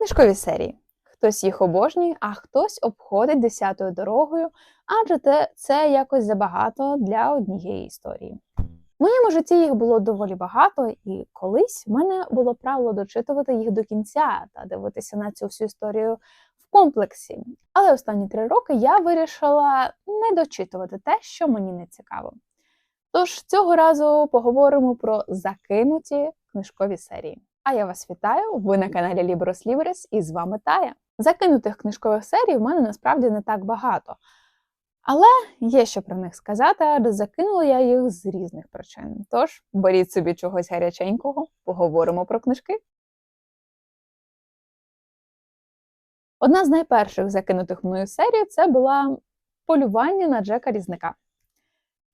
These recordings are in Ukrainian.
Книжкові серії. Хтось їх обожнює, а хтось обходить десятою дорогою, адже це якось забагато для однієї історії. В моєму житті їх було доволі багато, і колись в мене було правило дочитувати їх до кінця та дивитися на цю всю історію в комплексі. Але останні три роки я вирішила не дочитувати те, що мені не цікаво. Тож цього разу поговоримо про закинуті книжкові серії. А я вас вітаю! Ви на каналі Libros Libres і з вами Тая. Закинутих книжкових серій в мене насправді не так багато. Але є що про них сказати, адже закинула я їх з різних причин. Тож беріть собі чогось гаряченького, поговоримо про книжки. Одна з найперших закинутих мною серій це була полювання на Джека Різника.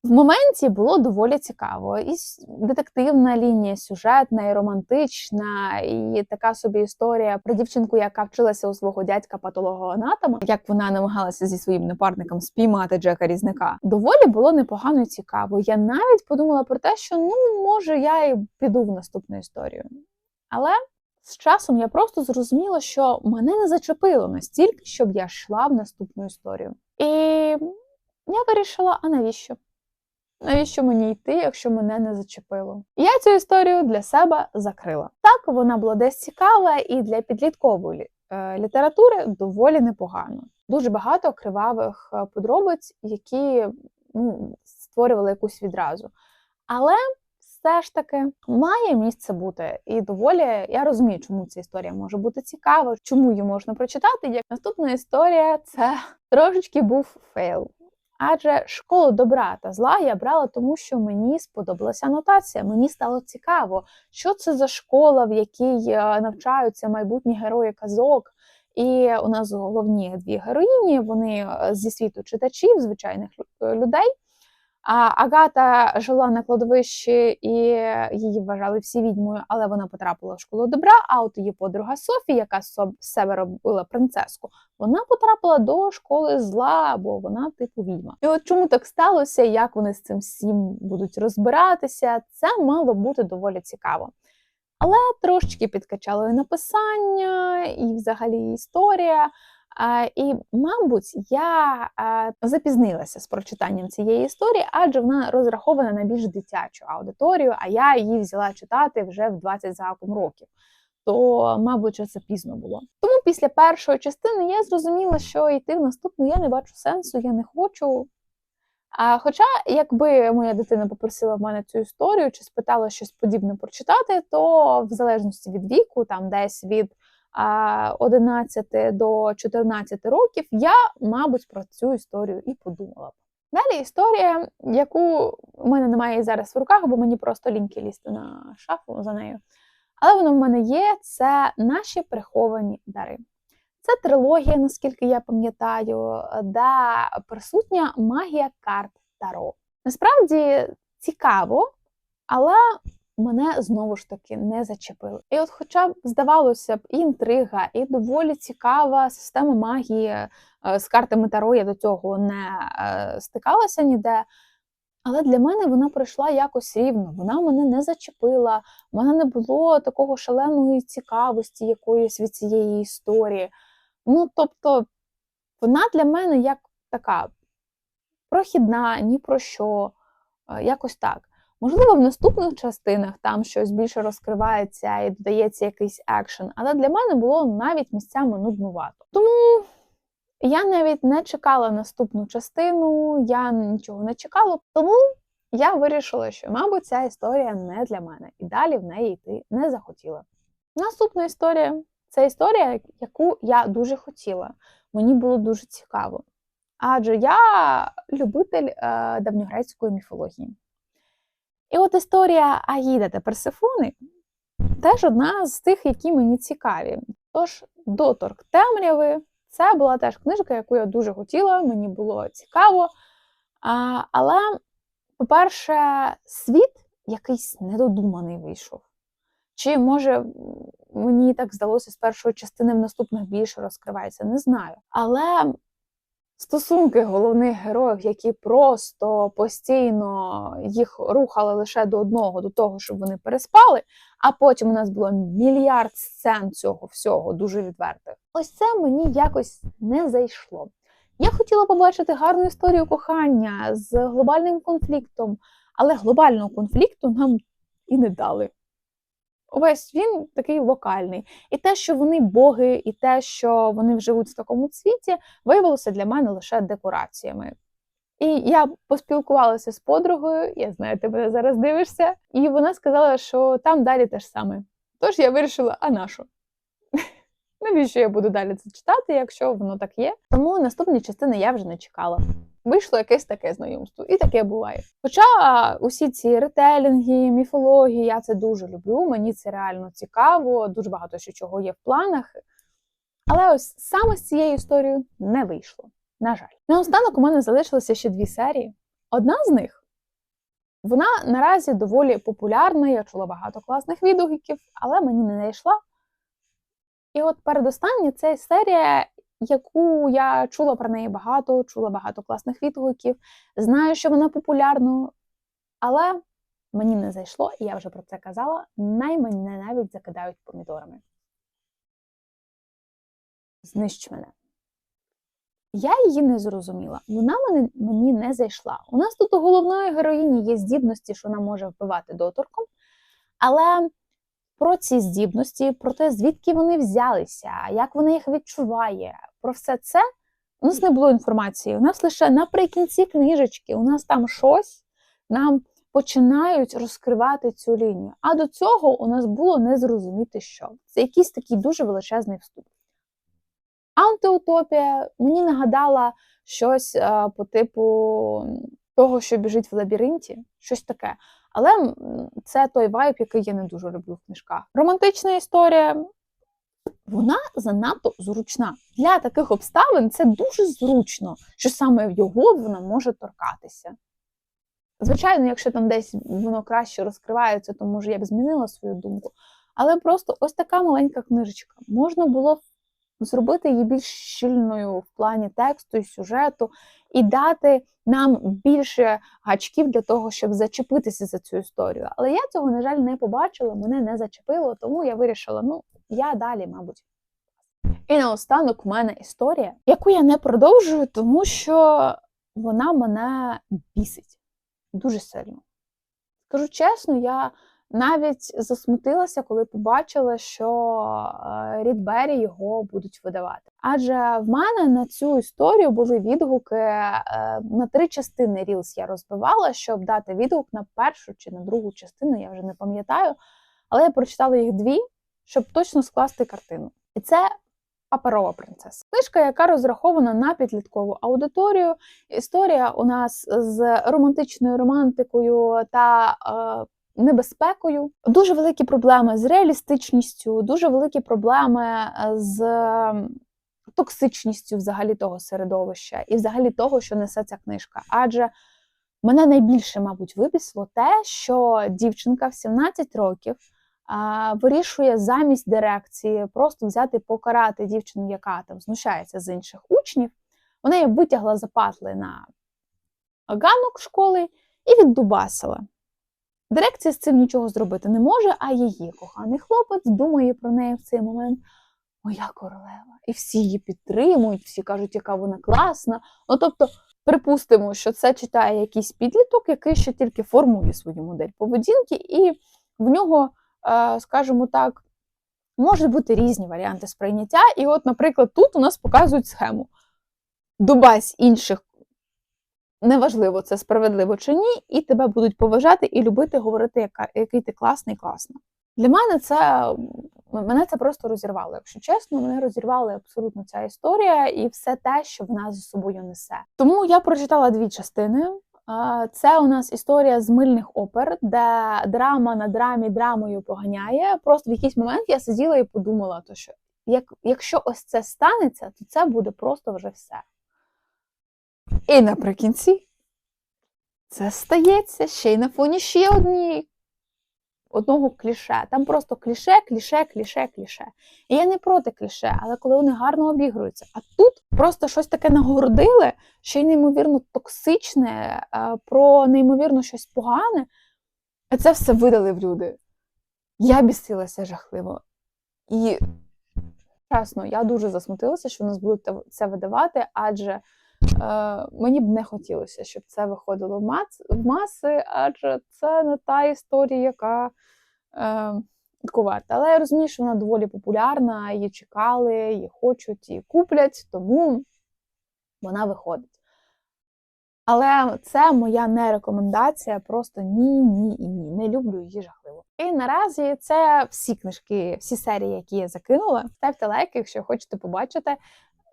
В моменті було доволі цікаво. І детективна лінія, сюжетна, і романтична, і така собі історія про дівчинку, яка вчилася у свого дядька патологоанатома, як вона намагалася зі своїм напарником спіймати Джека Різника. Доволі було непогано і цікаво. Я навіть подумала про те, що ну може я і піду в наступну історію. Але з часом я просто зрозуміла, що мене не зачепило настільки, щоб я йшла в наступну історію. І я вирішила, а навіщо? Навіщо мені йти, якщо мене не зачепило? Я цю історію для себе закрила. Так, вона була десь цікава і для підліткової е, літератури доволі непогано. Дуже багато кривавих е, подробиць, які ну, створювали якусь відразу. Але все ж таки має місце бути. І доволі я розумію, чому ця історія може бути цікава, чому її можна прочитати. Як наступна історія це трошечки був фейл. Адже школу добра та зла я брала, тому що мені сподобалася анотація. Мені стало цікаво, що це за школа, в якій е, навчаються майбутні герої казок. І у нас головні дві героїні, вони е, зі світу читачів, звичайних е, людей. Агата жила на кладовищі і її вважали всі відьмою, але вона потрапила в школу добра. А от її подруга Софі, яка з себе робила принцеску, вона потрапила до школи зла, бо вона типу відьма. І от чому так сталося, як вони з цим всім будуть розбиратися, це мало бути доволі цікаво. Але трошечки підкачало і написання, і взагалі історія. І, мабуть, я запізнилася з прочитанням цієї історії, адже вона розрахована на більш дитячу аудиторію, а я її взяла читати вже в 20 заком років. То, мабуть, це пізно було. Тому після першої частини я зрозуміла, що йти в наступну я не бачу сенсу, я не хочу. А, хоча, якби моя дитина попросила в мене цю історію чи спитала щось подібне прочитати, то в залежності від віку, там десь від 11 до 14 років, я, мабуть, про цю історію і подумала б. Далі історія, яку в мене немає зараз в руках, бо мені просто ліньки лізти на шафу за нею. Але вона в мене є: це наші приховані дари. Це трилогія, наскільки я пам'ятаю, де присутня магія карт Таро. Насправді цікаво, але мене знову ж таки не зачепило. І от, хоча б здавалося б, і інтрига, і доволі цікава система магії е, з картами Таро, я до цього не е, стикалася ніде. Але для мене вона пройшла якось рівно, вона мене не зачепила, в мене не було такого шаленої цікавості якоїсь від цієї історії. Ну, тобто, вона для мене як така прохідна, ні про що, е, якось так. Можливо, в наступних частинах там щось більше розкривається і додається якийсь екшен, але для мене було навіть місцями нуднувато. Тому я навіть не чекала наступну частину, я нічого не чекала, тому я вирішила, що, мабуть, ця історія не для мене, і далі в неї йти не захотіла. Наступна історія це історія, яку я дуже хотіла. Мені було дуже цікаво. Адже я любитель е, давньогрецької міфології. І от історія Аїда та Персифони теж одна з тих, які мені цікаві. Тож, доторк темряви це була теж книжка, яку я дуже хотіла, мені було цікаво. А, але, по-перше, світ якийсь недодуманий вийшов. Чи може мені так здалося з першої частини в наступних більше розкривається, не знаю. Але стосунки головних героїв, які просто постійно їх рухали лише до одного, до того, щоб вони переспали. А потім у нас було мільярд сцен цього всього дуже відвертих. Ось це мені якось не зайшло. Я хотіла побачити гарну історію кохання з глобальним конфліктом, але глобального конфлікту нам і не дали. Увесь він такий локальний. І те, що вони боги, і те, що вони живуть в такому світі, виявилося для мене лише декораціями. І я поспілкувалася з подругою, я знаю, ти мене зараз дивишся, і вона сказала, що там далі те ж саме. Тож я вирішила, а на що? Навіщо я буду далі це читати, якщо воно так є? Тому наступні частини я вже не чекала. Вийшло якесь таке знайомство, і таке буває. Хоча усі ці ретелінги, міфології, я це дуже люблю. Мені це реально цікаво, дуже багато що чого є в планах. Але ось саме з цією історією не вийшло. На жаль, наостанок у мене залишилося ще дві серії. Одна з них вона наразі доволі популярна. Я чула багато класних відгуків, але мені не знайшла. І от передостання це серія, яку я чула про неї багато, чула багато класних відгуків. Знаю, що вона популярна, але мені не зайшло, і я вже про це казала. Най мене навіть закидають помідорами. Знищ мене. Я її не зрозуміла. Вона мене, мені не зайшла. У нас тут у головної героїні є здібності, що вона може вбивати доторком, але про ці здібності, про те, звідки вони взялися, як вона їх відчуває, про все це у нас не було інформації. У нас лише наприкінці книжечки, у нас там щось нам починають розкривати цю лінію. А до цього у нас було не зрозуміти, що це якийсь такий дуже величезний вступ. Антиутопія мені нагадала щось а, по типу того, що біжить в лабіринті, щось таке. Але це той вайб, який я не дуже люблю в книжках. Романтична історія. Вона занадто зручна. Для таких обставин це дуже зручно, що саме його вона може торкатися. Звичайно, якщо там десь воно краще розкривається, то може я б змінила свою думку. Але просто ось така маленька книжечка. Можна було зробити її більш щільною в плані тексту і сюжету, і дати нам більше гачків для того, щоб зачепитися за цю історію. Але я цього, на жаль, не побачила, мене не зачепило, тому я вирішила, ну, я далі, мабуть. І наостанок в мене історія, яку я не продовжую, тому що вона мене бісить дуже сильно. Скажу чесно, я навіть засмутилася, коли побачила, що Рідбері його будуть видавати. Адже в мене на цю історію були відгуки е, на три частини Reels я розбивала, щоб дати відгук на першу чи на другу частину, я вже не пам'ятаю. Але я прочитала їх дві, щоб точно скласти картину. І це Паперова принцеса. Книжка, яка розрахована на підліткову аудиторію. Історія у нас з романтичною романтикою та е, небезпекою. Дуже великі проблеми з реалістичністю, дуже великі проблеми е, з токсичністю взагалі того середовища і взагалі того, що несе ця книжка. Адже мене найбільше, мабуть, вибісло те, що дівчинка в 17 років а, вирішує замість дирекції просто взяти покарати дівчину, яка там знущається з інших учнів. Вона її витягла запатли на ганок школи і віддубасила. Дирекція з цим нічого зробити не може, а її коханий хлопець думає про неї в цей момент. Моя королева. І всі її підтримують, всі кажуть, яка вона класна. Ну тобто, припустимо, що це читає якийсь підліток, який ще тільки формує свою модель поведінки, і в нього, е, скажімо так, можуть бути різні варіанти сприйняття. І, от, наприклад, тут у нас показують схему. Дубась інших неважливо, це справедливо чи ні, і тебе будуть поважати і любити, говорити, яка, який ти класний, класно. Для мене це мене це просто розірвало. Якщо чесно, мене розірвала абсолютно ця історія і все те, що вона за собою несе. Тому я прочитала дві частини. Це у нас історія з мильних опер, де драма на драмі драмою поганяє. Просто в якийсь момент я сиділа і подумала, то що як, якщо ось це станеться, то це буде просто вже все. І наприкінці це стається ще й на фоні ще однієї одного кліше. Там просто кліше, кліше, кліше, кліше. І я не проти кліше, але коли вони гарно обігруються. А тут просто щось таке нагородили, що й неймовірно токсичне, е, про неймовірно щось погане. А це все видали в люди. Я бісилася жахливо. І чесно, я дуже засмутилася, що в нас будуть це видавати, адже мені б не хотілося, щоб це виходило в, маси, адже це не та історія, яка е, варта. Але я розумію, що вона доволі популярна, її чекали, її хочуть, її куплять, тому вона виходить. Але це моя не рекомендація, просто ні, ні і ні. Не люблю її жахливо. І наразі це всі книжки, всі серії, які я закинула. Ставте лайк, якщо хочете побачити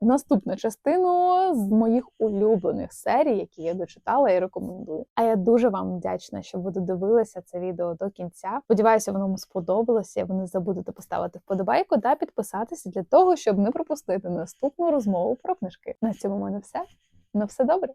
наступну частину з моїх улюблених серій, які я дочитала і рекомендую. А я дуже вам вдячна, що ви додивилися це відео до кінця. Сподіваюся, воно вам сподобалося. Ви не забудете поставити вподобайку та підписатися для того, щоб не пропустити наступну розмову про книжки. На цьому в мене все. На все добре.